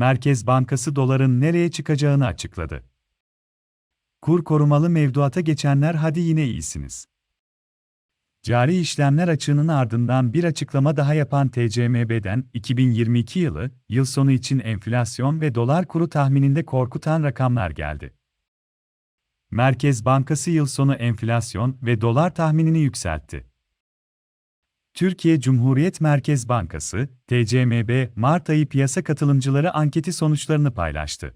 Merkez Bankası doların nereye çıkacağını açıkladı. Kur korumalı mevduata geçenler hadi yine iyisiniz. Cari işlemler açığının ardından bir açıklama daha yapan TCMB'den 2022 yılı, yıl sonu için enflasyon ve dolar kuru tahmininde korkutan rakamlar geldi. Merkez Bankası yıl sonu enflasyon ve dolar tahminini yükseltti. Türkiye Cumhuriyet Merkez Bankası, TCMB, Mart ayı piyasa katılımcıları anketi sonuçlarını paylaştı.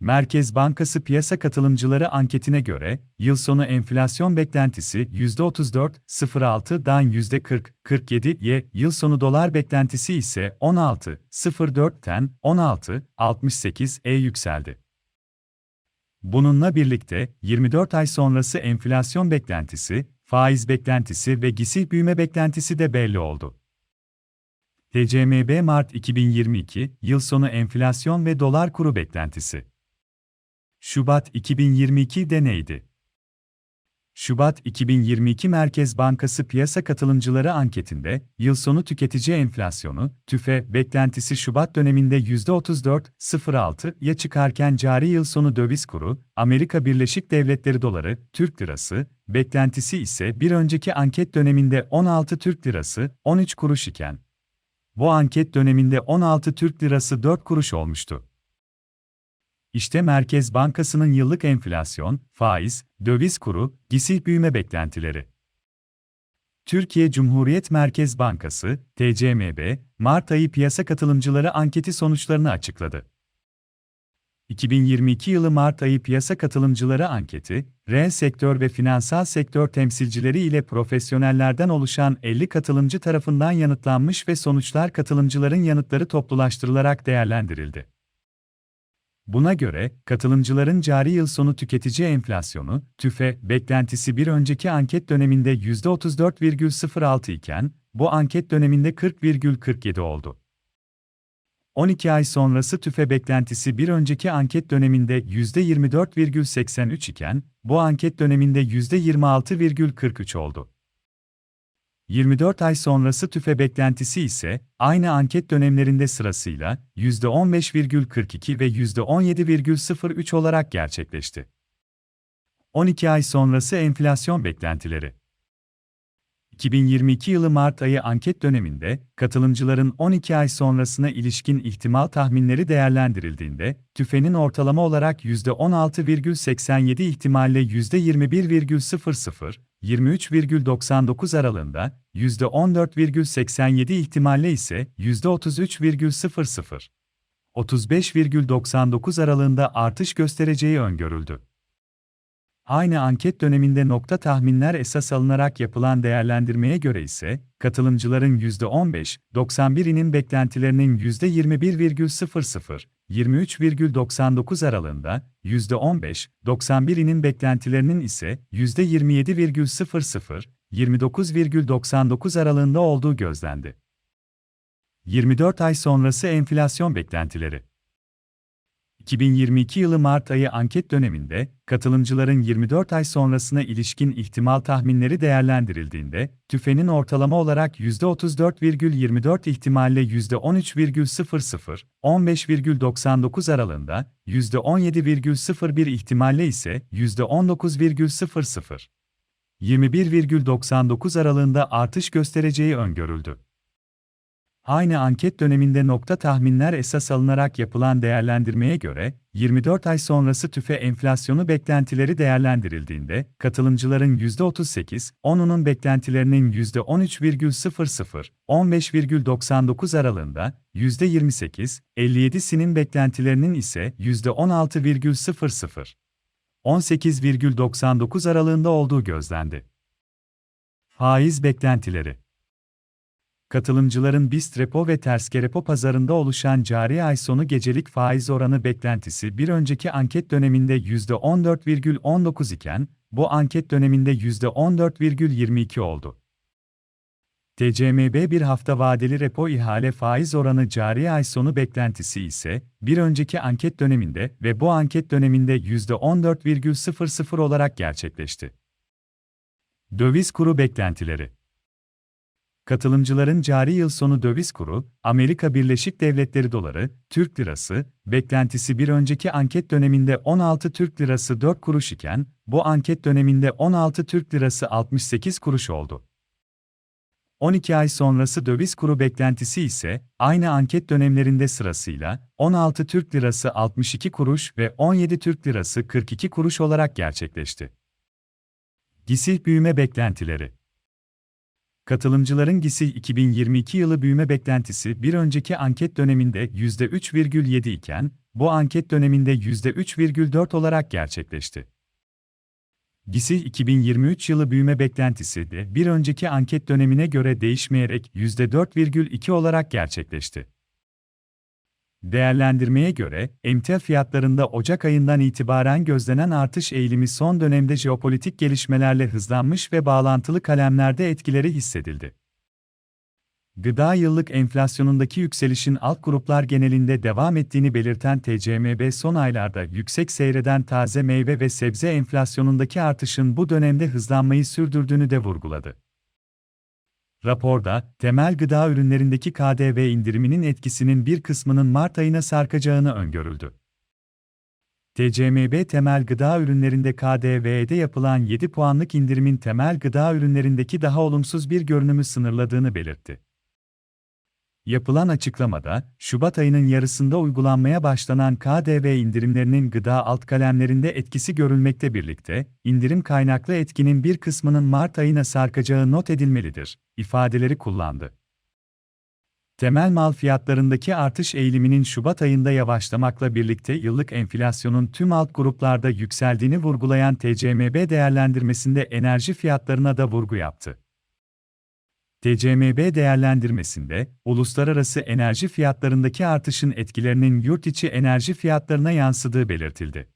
Merkez Bankası piyasa katılımcıları anketine göre, yıl sonu enflasyon beklentisi %34.06'dan %40.47'ye, yıl sonu dolar beklentisi ise 16.04'ten 16.68'e yükseldi. Bununla birlikte 24 ay sonrası enflasyon beklentisi, faiz beklentisi ve gisih büyüme beklentisi de belli oldu. TCMB Mart 2022 yıl sonu enflasyon ve dolar kuru beklentisi. Şubat 2022'de neydi? Şubat 2022 Merkez Bankası piyasa katılımcıları anketinde, yıl sonu tüketici enflasyonu, TÜFE, beklentisi Şubat döneminde %34.06'ya çıkarken cari yıl sonu döviz kuru, Amerika Birleşik Devletleri doları, Türk lirası, beklentisi ise bir önceki anket döneminde 16 Türk lirası, 13 kuruş iken, bu anket döneminde 16 Türk lirası 4 kuruş olmuştu. İşte Merkez Bankası'nın yıllık enflasyon, faiz, döviz kuru, gisih büyüme beklentileri. Türkiye Cumhuriyet Merkez Bankası, TCMB, Mart ayı piyasa katılımcıları anketi sonuçlarını açıkladı. 2022 yılı Mart ayı piyasa katılımcıları anketi, reel sektör ve finansal sektör temsilcileri ile profesyonellerden oluşan 50 katılımcı tarafından yanıtlanmış ve sonuçlar katılımcıların yanıtları toplulaştırılarak değerlendirildi. Buna göre, katılımcıların cari yıl sonu tüketici enflasyonu, TÜFE, beklentisi bir önceki anket döneminde %34,06 iken, bu anket döneminde 40,47 oldu. 12 ay sonrası TÜFE beklentisi bir önceki anket döneminde %24,83 iken, bu anket döneminde %26,43 oldu. 24 ay sonrası tüfe beklentisi ise, aynı anket dönemlerinde sırasıyla %15,42 ve %17,03 olarak gerçekleşti. 12 ay sonrası enflasyon beklentileri 2022 yılı Mart ayı anket döneminde, katılımcıların 12 ay sonrasına ilişkin ihtimal tahminleri değerlendirildiğinde, tüfenin ortalama olarak %16,87 ihtimalle %21,00, 23,99 aralığında, %14,87 ihtimalle ise %33,00, 35,99 aralığında artış göstereceği öngörüldü. Aynı anket döneminde nokta tahminler esas alınarak yapılan değerlendirmeye göre ise, katılımcıların %15-91'inin beklentilerinin %21,00, 23,99 aralığında, %15-91'inin beklentilerinin ise %27,00, 29,99 aralığında olduğu gözlendi. 24 ay sonrası enflasyon beklentileri 2022 yılı Mart ayı anket döneminde, katılımcıların 24 ay sonrasına ilişkin ihtimal tahminleri değerlendirildiğinde, tüfenin ortalama olarak %34,24 ihtimalle %13,00, 15,99 aralığında, %17,01 ihtimalle ise %19,00, 21,99 aralığında artış göstereceği öngörüldü. Aynı anket döneminde nokta tahminler esas alınarak yapılan değerlendirmeye göre, 24 ay sonrası tüfe enflasyonu beklentileri değerlendirildiğinde, katılımcıların %38-10'unun beklentilerinin %13,00, 15,99 aralığında, %28-57'sinin beklentilerinin ise %16,00, 18,99 aralığında olduğu gözlendi. Faiz beklentileri katılımcıların BIST repo ve ters repo pazarında oluşan cari ay sonu gecelik faiz oranı beklentisi bir önceki anket döneminde %14,19 iken, bu anket döneminde %14,22 oldu. TCMB bir hafta vadeli repo ihale faiz oranı cari ay sonu beklentisi ise, bir önceki anket döneminde ve bu anket döneminde %14,00 olarak gerçekleşti. Döviz kuru beklentileri Katılımcıların cari yıl sonu döviz kuru, Amerika Birleşik Devletleri doları, Türk lirası, beklentisi bir önceki anket döneminde 16 Türk lirası 4 kuruş iken, bu anket döneminde 16 Türk lirası 68 kuruş oldu. 12 ay sonrası döviz kuru beklentisi ise aynı anket dönemlerinde sırasıyla 16 Türk lirası 62 kuruş ve 17 Türk lirası 42 kuruş olarak gerçekleşti. GİSİH büyüme beklentileri Katılımcıların GİSİH 2022 yılı büyüme beklentisi bir önceki anket döneminde %3,7 iken, bu anket döneminde %3,4 olarak gerçekleşti. GİSİH 2023 yılı büyüme beklentisi de bir önceki anket dönemine göre değişmeyerek %4,2 olarak gerçekleşti. Değerlendirmeye göre, emtia fiyatlarında Ocak ayından itibaren gözlenen artış eğilimi son dönemde jeopolitik gelişmelerle hızlanmış ve bağlantılı kalemlerde etkileri hissedildi. Gıda yıllık enflasyonundaki yükselişin alt gruplar genelinde devam ettiğini belirten TCMB son aylarda yüksek seyreden taze meyve ve sebze enflasyonundaki artışın bu dönemde hızlanmayı sürdürdüğünü de vurguladı. Raporda, temel gıda ürünlerindeki KDV indiriminin etkisinin bir kısmının Mart ayına sarkacağını öngörüldü. TCMB temel gıda ürünlerinde KDV'de yapılan 7 puanlık indirimin temel gıda ürünlerindeki daha olumsuz bir görünümü sınırladığını belirtti. Yapılan açıklamada, Şubat ayının yarısında uygulanmaya başlanan KDV indirimlerinin gıda alt kalemlerinde etkisi görülmekte birlikte, indirim kaynaklı etkinin bir kısmının Mart ayına sarkacağı not edilmelidir, ifadeleri kullandı. Temel mal fiyatlarındaki artış eğiliminin Şubat ayında yavaşlamakla birlikte yıllık enflasyonun tüm alt gruplarda yükseldiğini vurgulayan TCMB değerlendirmesinde enerji fiyatlarına da vurgu yaptı. TCMB değerlendirmesinde, uluslararası enerji fiyatlarındaki artışın etkilerinin yurt içi enerji fiyatlarına yansıdığı belirtildi.